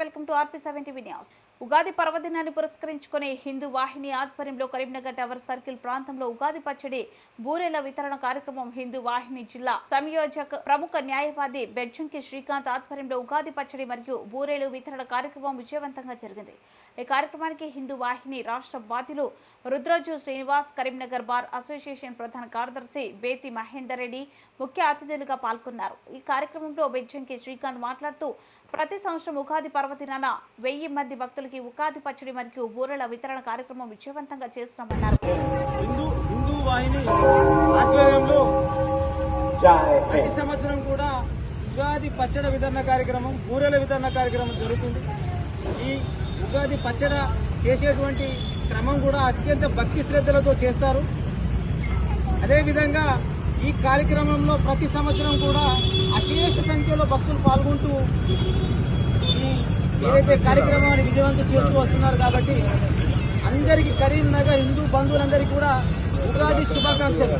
Welcome to RP seven TV news. Ugadi పర్వదినాన్ని పురస్కరించుకునే హిందూ వాహిని ఆధ్వర్యంలో కరీంనగర్ టవర్ సర్కిల్ ప్రాంతంలో ఉగాది పచ్చడి బూరెల వితరణ కార్యక్రమం హిందూ వాహిని జిల్లా సంయోజక ప్రముఖ న్యాయవాది బెజ్జంకి శ్రీకాంత్ ఆధ్వర్యంలో ఉగాది పచ్చడి మరియు బూరెలు వితరణ కార్యక్రమం విజయవంతంగా జరిగింది. ఈ కార్యక్రమానికి హిందూ వాహిని రాష్ట్ర బాధ్యులు రుద్రజు శ్రీనివాస్ కరీంనగర్ బార్ అసోసియేషన్ ప్రధాన కార్యదర్శి బేతి మహేందర్ రెడ్డి ముఖ్య అతిథులుగా పాల్గొన్నారు. ఈ కార్యక్రమంలో బెజ్జంకి శ్రీకాంత్ మాట్లాడుతూ ప్రతి సంవత్సరం ఉగాది పర్వదినాన వెయ్యి మంది భక్తులకి ఉగాది పచ్చడి మరియు బూరెల వితరణ కార్యక్రమం విజయవంతంగా చేస్తున్నామన్నారు. ప్రతి సంవత్సరం కూడా ఉగాది పచ్చడ వితరణ కార్యక్రమం బూరెల వితరణ కార్యక్రమం జరుగుతుంది. ఈ ఉగాది పచ్చడ చేసేటువంటి క్రమం కూడా అత్యంత భక్తి శ్రద్ధలతో చేస్తారు. అదేవిధంగా ఈ కార్యక్రమంలో ప్రతి సంవత్సరం కూడా అశేష సంఖ్యలో భక్తులు పాల్గొంటూ ఏదైతే కార్యక్రమాన్ని విజయవంతం చేస్తూ వస్తున్నారు కాబట్టి అందరికీ కరీంనగర్ హిందూ బంధువులందరికీ కూడా ఉగాది శుభాకాంక్షలు.